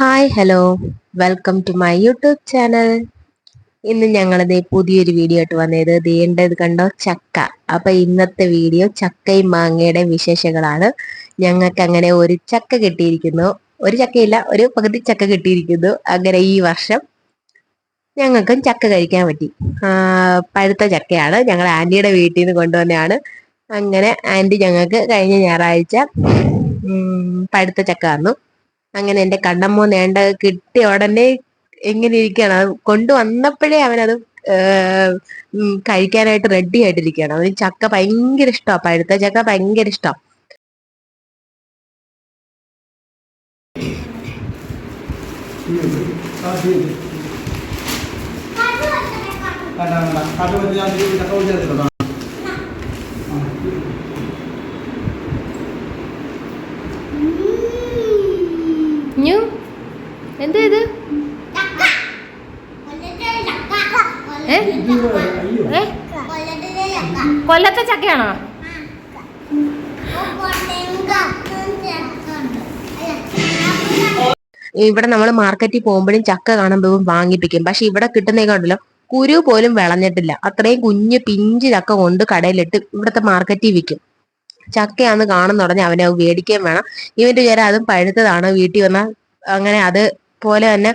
Hi hello welcome to my YouTube channel ഇന്ന് ഞങ്ങളിത് പുതിയൊരു വീഡിയോ ആയിട്ട് വന്നത്. ദേണ്ടത് കണ്ടോ? ചക്ക. അപ്പൊ ഇന്നത്തെ വീഡിയോ ചക്കയും മാങ്ങയുടെ വിശേഷങ്ങളാണ്. ഞങ്ങൾക്ക് അങ്ങനെ ഒരു ചക്ക കിട്ടിയിരിക്കുന്നു. ഒരു ചക്കയില്ല ഒരു പകുതി ചക്ക കിട്ടിയിരിക്കുന്നു. അങ്ങനെ ഈ വർഷം ഞങ്ങൾക്കും ചക്ക കഴിക്കാൻ പറ്റി. പഴുത്ത ചക്കയാണ്. ഞങ്ങൾ ആന്റിയുടെ വീട്ടിൽ നിന്ന് കൊണ്ടുവന്നതാണ്. അങ്ങനെ ആന്റി ഞങ്ങൾക്ക് കഴിഞ്ഞ ഞായറാഴ്ച പഴുത്ത ചക്ക തന്നു. അങ്ങനെ എന്റെ കണ്ണമ്മോ നേണ്ട കിട്ടിയ ഉടനെ എങ്ങനെ ഇരിക്കുകയാണ് അത് കൊണ്ടുവന്നപ്പോഴേ അവനത് കഴിക്കാനായിട്ട് റെഡി ആയിട്ടിരിക്കുകയാണ് അവന് ചക്ക ഭയങ്കര ഇഷ്ടമാണ് പഴുത്ത ചക്ക ഭയങ്കര ഇഷ്ടമാണ് കാട്ടുപറ്റി ഞു എന്താ ഇത്? കൊല്ലത്തെ ചക്കയാണോ? ഇവിടെ നമ്മൾ മാർക്കറ്റിൽ പോകുമ്പോഴും ചക്ക കാണുമ്പോഴും വാങ്ങിപ്പിക്കും. പക്ഷെ ഇവിടെ കിട്ടുന്നേക്കാണ്ടല്ലോ കുരു പോലും വിളഞ്ഞിട്ടില്ല. അത്രയും കുഞ്ഞു പിഞ്ച് ചക്ക കൊണ്ട് കടയിലിട്ട് ഇവിടുത്തെ മാർക്കറ്റിൽ വിൽക്കും. ചക്കയാന്ന് കാണുന്നുടനെ അവനെ മേടിക്കുകയും വേണം. ഇവന്റെ വിചാരം അതും പഴുത്തതാണ്. വീട്ടിൽ വന്നാൽ അങ്ങനെ അത് പോലെ തന്നെ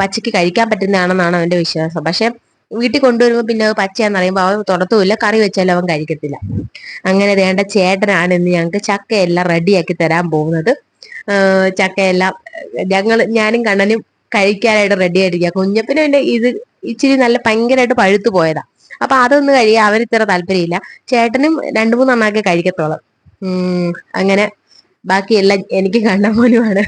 പച്ചയ്ക്ക് കഴിക്കാൻ പറ്റുന്നതാണെന്നാണ് അവന്റെ വിശ്വാസം. പക്ഷെ വീട്ടിൽ കൊണ്ടുവരുമ്പോൾ പിന്നെ അത് പച്ചയാന്ന് അറിയുമ്പോൾ അവൻ തുടത്തുമില്ല കറി വെച്ചാലും അവൻ കഴിക്കത്തില്ല. അങ്ങനെ വേണ്ട ചേട്ടനാണ് ഇന്ന് ഞങ്ങൾക്ക് ചക്കയെല്ലാം റെഡിയാക്കി തരാൻ പോകുന്നത്. ചക്കയെല്ലാം ഞങ്ങൾ ഞാനും കണ്ണനും കഴിക്കാനായിട്ട് റെഡി ആയിട്ടിരിക്കുക കുഞ്ഞപ്പിന് പിന്നെ ഇത് ഇച്ചിരി നല്ല ഭയങ്കരമായിട്ട് പഴുത്തു പോയതാ. അപ്പൊ അതൊന്നും കഴിയാൻ അവന് ഇത്ര താല്പര്യമില്ല. ചേട്ടനും രണ്ടു മൂന്നെണ്ണമൊക്കെ കഴിക്കത്തോളം. അങ്ങനെ ബാക്കിയെല്ലാം എനിക്ക് കണ്ണമോനുമാണ്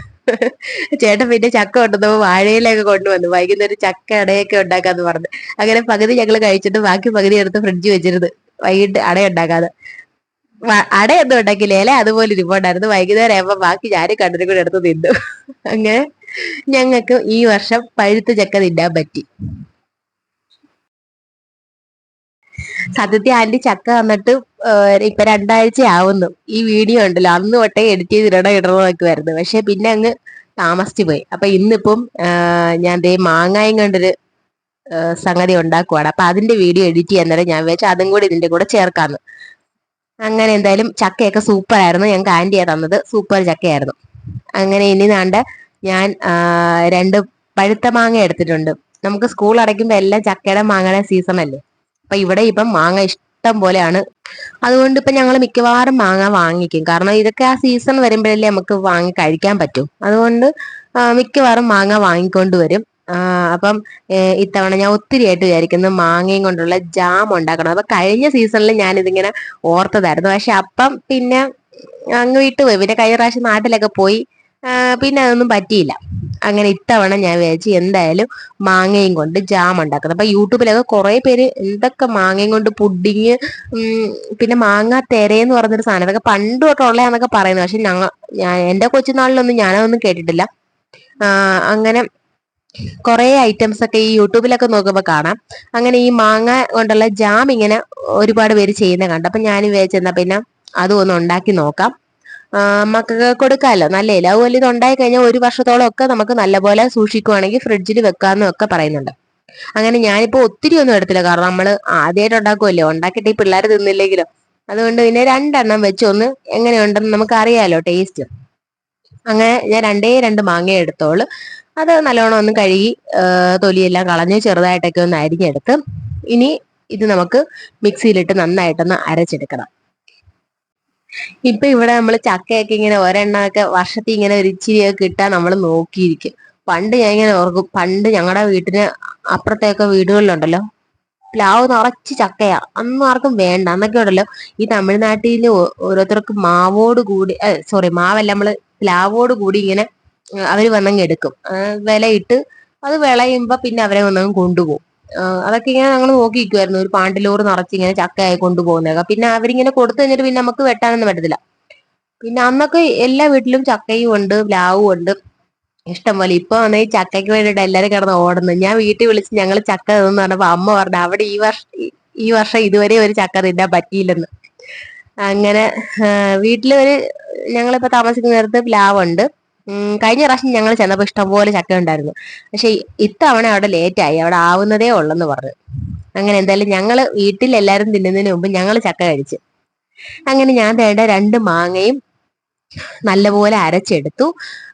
ചേട്ടൻ പിന്നെ ചക്ക കൊണ്ടുവന്നപ്പോ വാഴയിലൊക്കെ കൊണ്ടുവന്നു. വൈകുന്നേരം ചക്ക അടയൊക്കെ ഉണ്ടാക്കാന്ന് പറഞ്ഞു. അങ്ങനെ പകുതി ഞങ്ങൾ കഴിച്ചിട്ട് ബാക്കി പകുതി എടുത്ത് ഫ്രിഡ്ജ് വെച്ചിരുന്നു. വൈകിട്ട് അട ഉണ്ടാക്കാതെ അടയൊന്നും ഉണ്ടാക്കിയില്ല. ഇല അതുപോലെ ഇരിപ്പുണ്ടായിരുന്നു. വൈകുന്നേരം ആയപ്പോ ബാക്കി ഞാനും കണ്ണിനും കൂടെ എടുത്ത് തിന്നു. അങ്ങനെ ഞങ്ങൾക്ക് ഈ വർഷം പഴുത്ത ചക്ക തിന്നാൻ പറ്റി. സത്യത്തിൽ ആന്റി ചക്ക വന്നിട്ട് ഇപ്പൊ രണ്ടാഴ്ച ആവുന്നു ഈ വീഡിയോ ഉണ്ടല്ലോ. അന്ന് തൊട്ടേ എഡിറ്റ് ചെയ്ത് ഇടണം ഇടണം വരുന്നത് പക്ഷെ പിന്നെ അങ്ങ് താമസിച്ചു പോയി. അപ്പൊ ഇന്നിപ്പം ഞാൻ ദേ മാങ്ങായും കൊണ്ടൊരു സംഗതി ഉണ്ടാക്കുവാണ്. അപ്പൊ അതിന്റെ വീഡിയോ എഡിറ്റ് ചെയ്യാൻ നേരം ഞാൻ വെച്ചാൽ അതും കൂടി ഇതിന്റെ കൂടെ ചേർക്കാന്ന്. അങ്ങനെ എന്തായാലും ചക്കയൊക്കെ സൂപ്പർ ആയിരുന്നു ഞങ്ങൾക്ക് ആന്റിയാ തന്നത്. സൂപ്പർ ചക്കയായിരുന്നു. അങ്ങനെ ഇനി നാണ്ട ഞാൻ രണ്ട് പഴുത്ത മാങ്ങ എടുത്തിട്ടുണ്ട്. നമുക്ക് സ്കൂൾ അടയ്ക്കുമ്പോൾ എല്ലാം ചക്കയുടെ മാങ്ങയുടെ സീസൺ അല്ലേ? അപ്പൊ ഇവിടെ ഇപ്പം മാങ്ങ ഇഷ്ടം പോലെയാണ്. അതുകൊണ്ട് ഇപ്പൊ ഞങ്ങൾ മിക്കവാറും മാങ്ങ വാങ്ങിക്കും. കാരണം ഇതൊക്കെ ആ സീസൺ വരുമ്പോഴല്ലേ നമുക്ക് വാങ്ങി കഴിക്കാൻ പറ്റും. അതുകൊണ്ട് മിക്കവാറും മാങ്ങ വാങ്ങിക്കൊണ്ട് വരും. അപ്പം ഇത്തവണ ഞാൻ ഒത്തിരിയായിട്ട് വിചാരിക്കുന്നു മാങ്ങയും കൊണ്ടുള്ള ജാം ഉണ്ടാക്കണം. അപ്പൊ കഴിഞ്ഞ സീസണിൽ ഞാൻ ഇതിങ്ങനെ ഓർത്തതായിരുന്നു. പക്ഷെ അപ്പം പിന്നെ അങ്ങ് വിട്ടുപോയി പിന്നെ കഴിഞ്ഞ പ്രാവശ്യം നാട്ടിലൊക്കെ പോയി. പിന്നെ അതൊന്നും പറ്റിയില്ല. അങ്ങനെ ഇത്തവണ ഞാൻ വിചാരിച്ചു എന്തായാലും മാങ്ങയും കൊണ്ട് ജാം ഉണ്ടാക്കുന്നത്. അപ്പൊ യൂട്യൂബിലൊക്കെ കുറെ പേര് എന്തൊക്കെ മാങ്ങയും കൊണ്ട് പുഡിങ് പിന്നെ മാങ്ങ തെരയെന്ന് പറഞ്ഞൊരു സാധനം. അതൊക്കെ പണ്ട് തൊട്ടുള്ളതാന്നൊക്കെ പറയുന്നത് പക്ഷെ ഞങ്ങൾ ഞാൻ എന്റെ കൊച്ചുനാളിലൊന്നും ഞാനതൊന്നും കേട്ടിട്ടില്ല. അങ്ങനെ കുറെ ഐറ്റംസ് ഒക്കെ ഈ യൂട്യൂബിലൊക്കെ നോക്കുമ്പോൾ കാണാം. അങ്ങനെ ഈ മാങ്ങ കൊണ്ടുള്ള ജാം ഇങ്ങനെ ഒരുപാട് പേര് ചെയ്യുന്ന കണ്ടു. അപ്പൊ ഞാൻ വിചാരിച്ചെന്നാ പിന്നെ അതും ഒന്ന് ഉണ്ടാക്കി നോക്കാം. മക്കൾക്ക് കൊടുക്കാമല്ലോ നല്ല അതുപോലെ ഇത് ഉണ്ടായി കഴിഞ്ഞാൽ ഒരു വർഷത്തോളം ഒക്കെ നമുക്ക് നല്ലപോലെ സൂക്ഷിക്കുവാണെങ്കിൽ ഫ്രിഡ്ജിൽ വെക്കാമെന്നും ഒക്കെ പറയുന്നുണ്ട്. അങ്ങനെ ഞാനിപ്പോ ഒത്തിരി ഒന്നും എടുത്തില്ല. കാരണം നമ്മൾ ആദ്യമായിട്ട് ഉണ്ടാക്കുമല്ലോ ഉണ്ടാക്കിയിട്ട് ഈ പിള്ളേർ തിന്നില്ലെങ്കിലോ. അതുകൊണ്ട് പിന്നെ രണ്ടെണ്ണം വെച്ച് ഒന്ന് എങ്ങനെയുണ്ടെന്ന് നമുക്ക് അറിയാലോ ടേസ്റ്റ് അങ്ങനെ ഞാൻ രണ്ടേ രണ്ട് മാങ്ങ എടുത്തോളൂ. അത് നല്ലോണം ഒന്ന് കഴുകി തൊലിയെല്ലാം കളഞ്ഞ് ചെറുതായിട്ടൊക്കെ ഒന്ന് അരിഞ്ഞെടുത്ത് ഇനി ഇത് നമുക്ക് മിക്സിയിലിട്ട് നന്നായിട്ടൊന്ന് അരച്ചെടുക്കണം. ഇപ്പൊ ഇവിടെ നമ്മൾ ചക്കയൊക്കെ ഇങ്ങനെ ഒരെണ്ണമൊക്കെ വർഷത്തിൽ ഇങ്ങനെ ഒരു ഇച്ചിരിയൊക്കെ കിട്ടാൻ നമ്മൾ നോക്കിയിരിക്കും. പണ്ട് ഞാൻ ഇങ്ങനെ ഓർക്കും പണ്ട് ഞങ്ങളുടെ വീട്ടിന് അപ്പുറത്തെയൊക്കെ വീടുകളിലുണ്ടല്ലോ. പ്ലാവ് നിറച്ച് ചക്കയാ. അന്നും ആർക്കും വേണ്ട. അന്നൊക്കെ ഉണ്ടല്ലോ ഈ തമിഴ്നാട്ടിൽ ഓരോരുത്തർക്ക് മാവോട് കൂടി സോറി മാവല്ല നമ്മൾ പ്ലാവോട് കൂടി ഇങ്ങനെ അവർ വന്നങ്ങ് എടുക്കും. വിലയിട്ട് അത് വിളയുമ്പോ പിന്നെ അവരെ വന്നങ്ങ് കൊണ്ടുപോകും. അതൊക്കെ ഇങ്ങനെ ഞങ്ങൾ നോക്കിയിരിക്കുമായിരുന്നു ഒരു പാണ്ടിലോറ് നിറച്ച് ഇങ്ങനെ ചക്കയായി കൊണ്ടുപോകുന്നതൊക്കെ. പിന്നെ അവരിങ്ങനെ കൊടുത്തു കഴിഞ്ഞിട്ട് പിന്നെ നമുക്ക് വെട്ടാനൊന്നും പറ്റത്തില്ല. പിന്നെ അന്നൊക്കെ എല്ലാ വീട്ടിലും ചക്കയും ഉണ്ട് പ്ലാവും ഉണ്ട്. ഇഷ്ടം പോലെ. ഇപ്പൊ വന്ന ഈ ചക്കയ്ക്ക് വേണ്ടിയിട്ട് എല്ലാരും കിടന്ന് ഓടുന്നു ഞാൻ വീട്ടിൽ വിളിച്ച് ഞങ്ങൾ ചക്ക തിന്നു പറഞ്ഞപ്പോ അമ്മ പറഞ്ഞു അവിടെ ഈ വർഷം ഈ വർഷം ഇതുവരെ ഒരു ചക്ക തിന്നാൻ പറ്റിയില്ലെന്ന്. അങ്ങനെ വീട്ടിൽ ഒരു ഞങ്ങളിപ്പോ താമസിക്കുന്ന നേരത്ത് പ്ലാവുണ്ട്. കഴിഞ്ഞ പ്രാവശ്യം ഞങ്ങൾ ചെന്നപ്പോൾ ഇഷ്ടംപോലെ ചക്ക ഉണ്ടായിരുന്നു. പക്ഷെ ഇത്തവണ അവിടെ ആയി. അവിടെ ആവുന്നതേ ഉള്ളെന്ന് പറഞ്ഞു. അങ്ങനെ എന്തായാലും ഞങ്ങൾ വീട്ടിൽ എല്ലാവരും തിന്നുന്നതിന് മുമ്പ് ഞങ്ങൾ ചക്ക കഴിച്ചു. അങ്ങനെ ഞാൻ തേണ്ട രണ്ട് മാങ്ങയും നല്ലപോലെ അരച്ചെടുത്തു.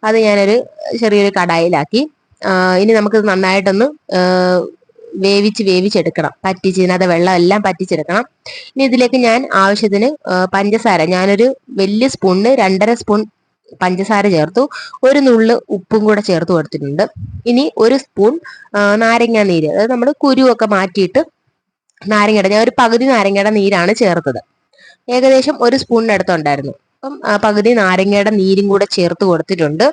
അത് ഞാനൊരു ചെറിയൊരു കടായിലാക്കി. ഇനി നമുക്ക് നന്നായിട്ടൊന്ന് വേവിച്ച് വേവിച്ചെടുക്കണം. പറ്റിച്ച് ഇതിനകത്ത് വെള്ളം എല്ലാം പറ്റിച്ചെടുക്കണം. ഇനി ഇതിലേക്ക് ഞാൻ ആവശ്യത്തിന് പഞ്ചസാര. ഞാനൊരു വലിയ സ്പൂണിന് രണ്ടര സ്പൂൺ പഞ്ചസാര ചേർത്തു. ഒരു നുള്ള് ഉപ്പും കൂടെ ചേർത്ത് കൊടുത്തിട്ടുണ്ട്. ഇനി ഒരു സ്പൂൺ നാരങ്ങ നീര്. അതായത് നമ്മൾ കുരുവൊക്കെ മാറ്റിയിട്ട് നാരങ്ങയുടെ ഞാൻ ഒരു പകുതി നാരങ്ങയുടെ നീരാണ് ചേർത്തത്. ഏകദേശം ഒരു സ്പൂണിനടുത്തുണ്ടായിരുന്നു അപ്പം പകുതി നാരങ്ങയുടെ നീരും കൂടെ ചേർത്ത് കൊടുത്തിട്ടുണ്ട്.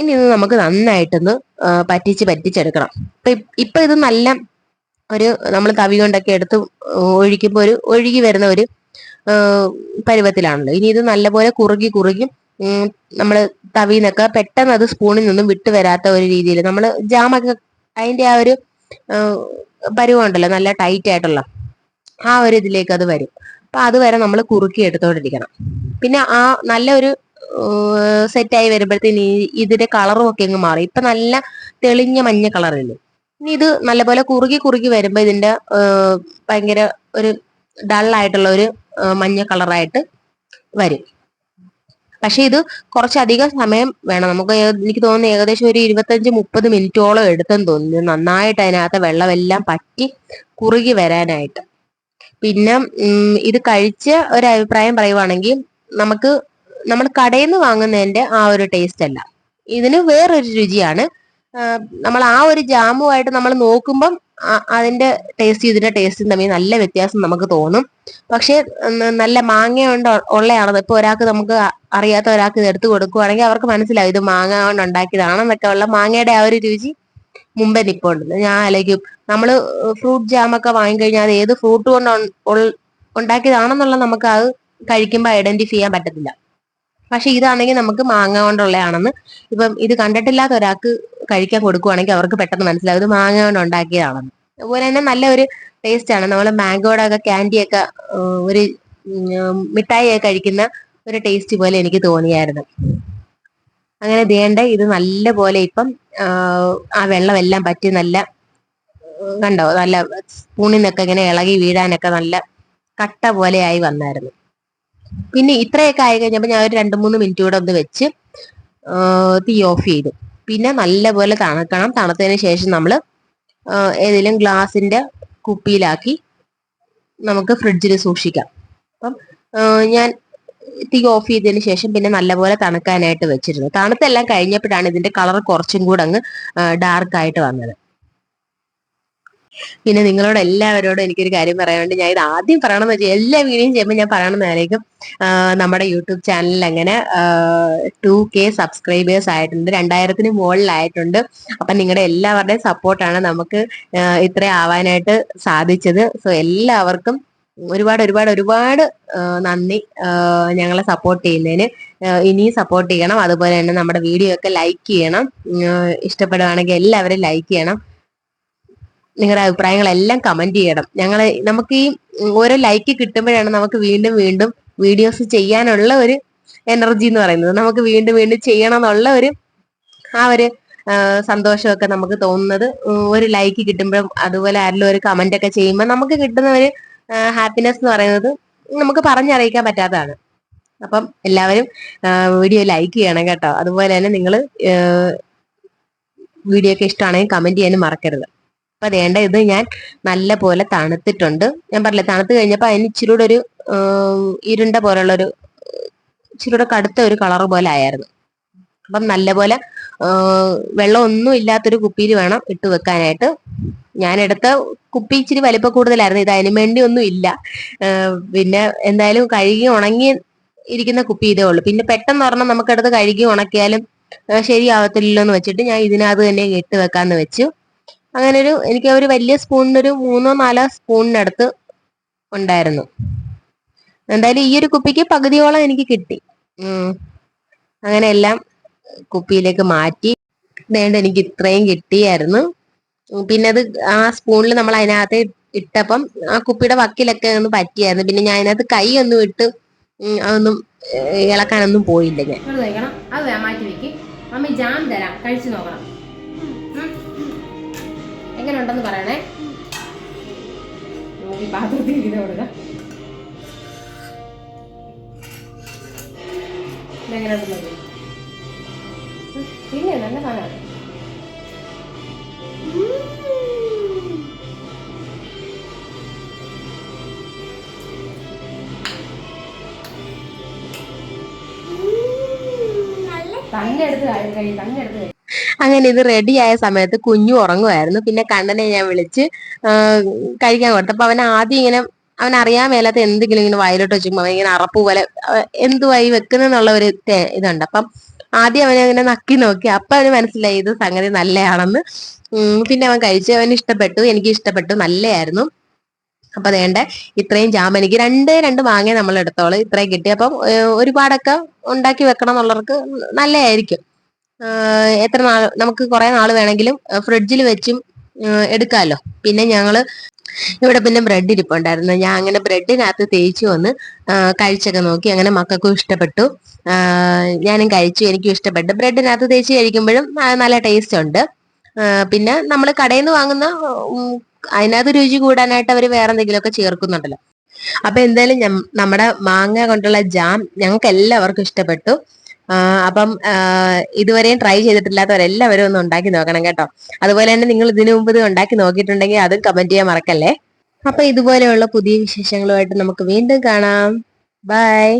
ഇനി ഇത് നമുക്ക് നന്നായിട്ടൊന്ന് പറ്റിച്ച് പറ്റിച്ചെടുക്കണം. ഇപ്പൊ ഇപ്പൊ ഇത് നല്ല ഒരു നമ്മൾ തവി കൊണ്ടൊക്കെ എടുത്ത് ഒഴിക്കുമ്പോൾ ഒരു ഒഴുകി വരുന്ന ഒരു പരുവത്തിലാണല്ലോ. ഇനി ഇത് നല്ലപോലെ കുറുകി കുറുകി നമ്മൾ തവിന്നൊക്കെ പെട്ടെന്ന് അത് സ്പൂണിൽ നിന്നും വിട്ടു വരാത്ത ഒരു രീതിയിൽ നമ്മൾ ജാമൊക്കെ അതിന്റെ ആ ഒരു പരുവുണ്ടല്ലോ നല്ല ടൈറ്റ് ആയിട്ടുള്ള ആ ഒരു ഇതിലേക്ക് അത് വരും. അപ്പൊ അതുവരെ നമ്മൾ കുറുക്കി എടുത്തോണ്ടിരിക്കണം. പിന്നെ ആ നല്ലൊരു സെറ്റായി വരുമ്പോഴത്തേന് ഇതിന്റെ കളറും ഒക്കെ അങ്ങ് മാറും. ഇപ്പൊ നല്ല തെളിഞ്ഞ മഞ്ഞ കളറല്ലേ ഇനി ഇത് നല്ലപോലെ കുറുകി കുറുകി വരുമ്പോൾ ഇതിന്റെ ഭയങ്കര ഒരു ഡൾ ആയിട്ടുള്ള ഒരു മഞ്ഞ കളറായിട്ട് വരും. പക്ഷെ ഇത് കുറച്ചധികം സമയം വേണം. നമുക്ക് എനിക്ക് തോന്നുന്നു ഏകദേശം ഒരു ഇരുപത്തഞ്ച് മുപ്പത് മിനിറ്റോളം എടുത്തെന്ന് തോന്നുന്നു. നന്നായിട്ട് അതിനകത്ത് വെള്ളമെല്ലാം പറ്റി കുറുകി വരാനായിട്ട്. പിന്നെ ഇത് കഴിച്ച ഒരു അഭിപ്രായം പറയുവാണെങ്കിൽ നമുക്ക് നമ്മൾ കടയിൽ നിന്ന് വാങ്ങുന്നതിന്റെ ആ ഒരു ടേസ്റ്റ് അല്ല. ഇതിന് വേറൊരു രുചിയാണ്. നമ്മൾ ആ ഒരു ജാമുമായിട്ട് നമ്മൾ നോക്കുമ്പം അതിന്റെ ടേസ്റ്റ് ഇതിന്റെ ടേസ്റ്റും തമ്മിൽ നല്ല വ്യത്യാസം നമുക്ക് തോന്നും. പക്ഷേ നല്ല മാങ്ങ കൊണ്ട് ഉള്ളതാണത് ഇപ്പൊ ഒരാൾക്ക് നമുക്ക് അറിയാത്ത ഒരാൾക്ക് ഇത് എടുത്തു കൊടുക്കുവാണെങ്കിൽ അവർക്ക് മനസ്സിലാവും ഇത് മാങ്ങ കൊണ്ട് ഉണ്ടാക്കിയതാണെന്നൊക്കെ ഉള്ള മാങ്ങയുടെ ആ ഒരു രുചി മുമ്പേ നിൽപ്പുണ്ട് ഞാൻ ആലോചിക്കും നമ്മൾ ഫ്രൂട്ട് ജാമൊക്കെ വാങ്ങിക്കഴിഞ്ഞാൽ അത് ഏത് ഫ്രൂട്ട് കൊണ്ട് ഉണ്ടാക്കിയതാണെന്നുള്ള നമുക്ക് അത് കഴിക്കുമ്പോൾ ഐഡന്റിഫൈ ചെയ്യാൻ പറ്റത്തില്ല. പക്ഷെ ഇതാണെങ്കിൽ നമുക്ക് മാങ്ങ കൊണ്ടുള്ളതാണെന്ന് ഇപ്പം ഇത് കണ്ടിട്ടില്ലാത്ത ഒരാൾക്ക് കഴിക്കാൻ കൊടുക്കുവാണെങ്കിൽ അവർക്ക് പെട്ടെന്ന് മനസ്സിലാവും. ഇത് മാങ്ങ കൊണ്ട് ഉണ്ടാക്കിയതാണെന്ന്. അതുപോലെ തന്നെ നല്ല ഒരു ടേസ്റ്റ് ആണ് നമ്മൾ മാംഗോയുടെ ഒക്കെ ക്യാൻഡി ഒക്കെ ഒരു മിഠായി ഒക്കെ കഴിക്കുന്ന ഒരു ടേസ്റ്റ് പോലെ എനിക്ക് തോന്നിയായിരുന്നു. അങ്ങനെ ദേണ്ട ഇത് നല്ല പോലെ ഇപ്പം ആ വെള്ളമെല്ലാം പറ്റി നല്ല കണ്ടോ? നല്ല സ്പൂണിൽ നിന്നൊക്കെ ഇങ്ങനെ ഇളകി വീഴാനൊക്കെ നല്ല കട്ട ആയി വന്നായിരുന്നു. പിന്നെ ഇത്രയൊക്കെ ആയി കഴിഞ്ഞപ്പോൾ ഞാൻ ഒരു രണ്ട് മൂന്ന് മിനിറ്റ് കൂടെ ഒന്ന് വെച്ച് തീ ഓഫ് ചെയ്തു. പിന്നെ നല്ലപോലെ തണുക്കണം. തണുത്തതിന് ശേഷം നമ്മൾ ഏതെങ്കിലും ഗ്ലാസിന്റെ കുപ്പിയിലാക്കി നമുക്ക് ഫ്രിഡ്ജിൽ സൂക്ഷിക്കാം. അപ്പം ഞാൻ തീ ഓഫ് ചെയ്തതിന് ശേഷം പിന്നെ നല്ലപോലെ തണുക്കാനായിട്ട് വെച്ചിരുന്നു. തണുത്തെല്ലാം കഴിഞ്ഞപ്പോഴാണ് ഇതിന്റെ കളർ കുറച്ചും കൂടെ അങ്ങ് ഡാർക്ക് ആയിട്ട് വന്നത്. പിന്നെ നിങ്ങളോട് എല്ലാവരോടും എനിക്കൊരു കാര്യം പറയാനുണ്ട്. ഞാൻ ഇത് ആദ്യം പറയണമെന്ന് വെച്ചാൽ എല്ലാ വീഡിയോയും ചെയ്യുമ്പോൾ ഞാൻ പറയണമെന്ന് ആയിരിക്കും നമ്മുടെ യൂട്യൂബ് ചാനലിൽ അങ്ങനെ ടു കെ സബ്സ്ക്രൈബേഴ്സ് ആയിട്ടുണ്ട്. രണ്ടായിരത്തിന് മുകളിലായിട്ടുണ്ട്. അപ്പൊ നിങ്ങളുടെ എല്ലാവരുടെയും സപ്പോർട്ടാണ് നമുക്ക് ഇത്ര ആവാനായിട്ട് സാധിച്ചത്. സോ എല്ലാവർക്കും ഒരുപാട് ഒരുപാട് ഒരുപാട് നന്ദി ഞങ്ങളെ സപ്പോർട്ട് ചെയ്യുന്നതിന്. ഇനിയും സപ്പോർട്ട് ചെയ്യണം. അതുപോലെ തന്നെ നമ്മുടെ വീഡിയോ ഒക്കെ ലൈക്ക് ചെയ്യണം. ഇഷ്ടപ്പെടുകയാണെങ്കിൽ എല്ലാവരും ലൈക്ക് ചെയ്യണം. നിങ്ങളുടെ അഭിപ്രായങ്ങളെല്ലാം കമന്റ് ചെയ്യണം. ഞങ്ങൾ നമുക്ക് ഈ ഓരോ ലൈക്ക് കിട്ടുമ്പോഴാണ് നമുക്ക് വീണ്ടും വീണ്ടും വീഡിയോസ് ചെയ്യാനുള്ള ഒരു എനർജി എന്ന് പറയുന്നത്. നമുക്ക് വീണ്ടും വീണ്ടും ചെയ്യണം എന്നുള്ള ഒരു ആ ഒരു സന്തോഷമൊക്കെ നമുക്ക് തോന്നുന്നത്. ഒരു ലൈക്ക് കിട്ടുമ്പോഴും അതുപോലെ ആരെങ്കിലും ഒരു കമന്റ് ഒക്കെ ചെയ്യുമ്പോൾ നമുക്ക് കിട്ടുന്ന ഒരു ഹാപ്പിനെസ് എന്ന് പറയുന്നത് നമുക്ക് പറഞ്ഞറിയിക്കാൻ പറ്റാത്തതാണ്. അപ്പം എല്ലാവരും വീഡിയോ ലൈക്ക് ചെയ്യണം കേട്ടോ. അതുപോലെ തന്നെ നിങ്ങൾ വീഡിയോ ഒക്കെ ഇഷ്ടമാണെങ്കിൽ കമന്റ് ചെയ്യാനും മറക്കരുത്. അപ്പൊ വേണ്ട ഇത് ഞാൻ നല്ല പോലെ തണുത്തിട്ടുണ്ട്. ഞാൻ പറഞ്ഞില്ല തണുത്ത് കഴിഞ്ഞപ്പോൾ അതിന് ഇച്ചിരി കൂടെ ഒരു ഇരുണ്ട പോലുള്ള ഒരു ഇച്ചിരി കൂടെ കടുത്ത ഒരു കളർ പോലെ ആയിരുന്നു. അപ്പം നല്ലപോലെ പോലെ വെള്ളം ഒന്നും ഇല്ലാത്തൊരു കുപ്പിയിൽ വേണം ഇട്ട് വെക്കാനായിട്ട്. ഞാൻ എടുത്ത കുപ്പി ഇച്ചിരി വലിപ്പം കൂടുതലായിരുന്നു. ഇത് അതിനു വേണ്ടി ഒന്നും ഇല്ല. പിന്നെ എന്തായാലും കഴുകി ഉണങ്ങി ഇരിക്കുന്ന കുപ്പി ഇതേ ഉള്ളൂ. പിന്നെ പെട്ടെന്ന് പറഞ്ഞാൽ നമുക്കെടുത്ത് കഴുകി ഉണക്കിയാലും ശരിയാവത്തില്ലല്ലോ എന്ന് വെച്ചിട്ട് ഞാൻ ഇതിനകത്ത് തന്നെ ഇട്ട് വെക്കാന്ന് വെച്ചു. അങ്ങനെ ഒരു എനിക്ക് ഒരു വലിയ സ്പൂണിന് ഒരു മൂന്നോ നാലോ സ്പൂണിനടുത്ത് ഉണ്ടായിരുന്നു. എന്തായാലും ഈ ഒരു കുപ്പിക്ക് പകുതിയോളം എനിക്ക് കിട്ടി. അങ്ങനെ എല്ലാം കുപ്പിയിലേക്ക് മാറ്റി. വേണ്ട എനിക്ക് ഇത്രയും കിട്ടിയായിരുന്നു. പിന്നെ അത് ആ സ്പൂണിൽ നമ്മൾ അതിനകത്ത് ഇട്ടപ്പം ആ കുപ്പിയുടെ വക്കിലൊക്കെ ഒന്ന് പറ്റിയായിരുന്നു. പിന്നെ ഞാൻ അതിനകത്ത് കൈ ഒന്നും ഇട്ട് അതൊന്നും ഇളക്കാനൊന്നും പോയില്ല ഞാൻ. അത് മാറ്റി വെക്കും. അമ്മ ജാം തരാം. കഴിച്ചു നോക്കണം? എങ്ങനെ ഉണ്ടെന്ന് പറയണേ. നമുക്ക് ഈ പാത്രത്തിൽ ഇരിക്കുന്ന കൊടുക്ക ഇതെങ്ങനെ ഉണ്ടെന്ന് നോക്ക്. പിന്നെ നല്ല സാധനമാണ്. തന്നെ എടുത്ത് കഴി കഴി തന്നെ എടുത്ത് കഴി അങ്ങനെ ഇത് റെഡി ആയ സമയത്ത് കുഞ്ഞു ഉറങ്ങുമായിരുന്നു പിന്നെ കണ്ണനെ ഞാൻ വിളിച്ച് കഴിക്കാൻ കൊടുത്തു. അപ്പൊ അവൻ ആദ്യം ഇങ്ങനെ അവൻ അറിയാൻ മേലാത്ത എന്തെങ്കിലും ഇങ്ങനെ വയലോട്ട് വെച്ചുമ്പോ അവൻ ഇങ്ങനെ അറപ്പ് പോലെ എന്തുവായി വെക്കുന്നുള്ള ഒരു ഇതുണ്ട്. അപ്പം ആദ്യം അവനെ അങ്ങനെ നക്കി നോക്കി. അപ്പൊ അവന് മനസ്സിലായി ഇത് സംഗതി നല്ലയാണെന്ന്. പിന്നെ അവൻ കഴിച്ചു അവന് ഇഷ്ടപ്പെട്ടു. എനിക്ക് ഇഷ്ടപ്പെട്ടു. നല്ലതായിരുന്നു അപ്പൊ വേണ്ട ഇത്രയും ജാം എനിക്ക് രണ്ട് രണ്ട് വാങ്ങിയ നമ്മൾ എടുത്തോളൂ ഇത്രയും കിട്ടി. അപ്പം ഒരുപാടൊക്കെ ഉണ്ടാക്കി വെക്കണം എന്നുള്ളവർക്ക് നല്ലതായിരിക്കും എത്ര നാൾ നമുക്ക് കുറെ നാൾ വേണമെങ്കിലും ഫ്രിഡ്ജിൽ വെച്ചും എടുക്കാമല്ലോ പിന്നെ ഞങ്ങൾ ഇവിടെ പിന്നെ ബ്രെഡ് ഇരിപ്പുണ്ടായിരുന്നു ഞാൻ അങ്ങനെ ബ്രെഡിനകത്ത് തേച്ച് വന്ന് കഴിച്ചൊക്കെ നോക്കി. അങ്ങനെ മക്കൾക്കും ഇഷ്ടപ്പെട്ടു. ഞാനും കഴിച്ചു എനിക്കും ഇഷ്ടപ്പെട്ടു. ബ്രെഡിനകത്ത് തേച്ച് കഴിക്കുമ്പോഴും നല്ല ടേസ്റ്റ് ഉണ്ട്. പിന്നെ നമ്മൾ കടയിൽ നിന്ന് വാങ്ങുന്ന അതിനകത്ത് രുചി കൂടാനായിട്ട് അവർ വേറെ എന്തെങ്കിലുമൊക്കെ ചേർക്കുന്നുണ്ടല്ലോ. അപ്പൊ എന്തായാലും നമ്മുടെ മാങ്ങ കൊണ്ടുള്ള ജാം ഞങ്ങൾക്ക് എല്ലാവർക്കും ഇഷ്ടപ്പെട്ടു. അപ്പം ഇതുവരെയും ട്രൈ ചെയ്തിട്ടില്ലാത്തവരെല്ലാവരും ഒന്ന് ഉണ്ടാക്കി നോക്കണം കേട്ടോ. അതുപോലെ തന്നെ നിങ്ങൾ ഇതിനു മുമ്പ് ഇത് ഉണ്ടാക്കി നോക്കിയിട്ടുണ്ടെങ്കിൽ അതും കമന്റ് ചെയ്യാൻ മറക്കല്ലേ. അപ്പൊ ഇതുപോലെയുള്ള പുതിയ വിശേഷങ്ങളുമായിട്ട് നമുക്ക് വീണ്ടും കാണാം. ബൈ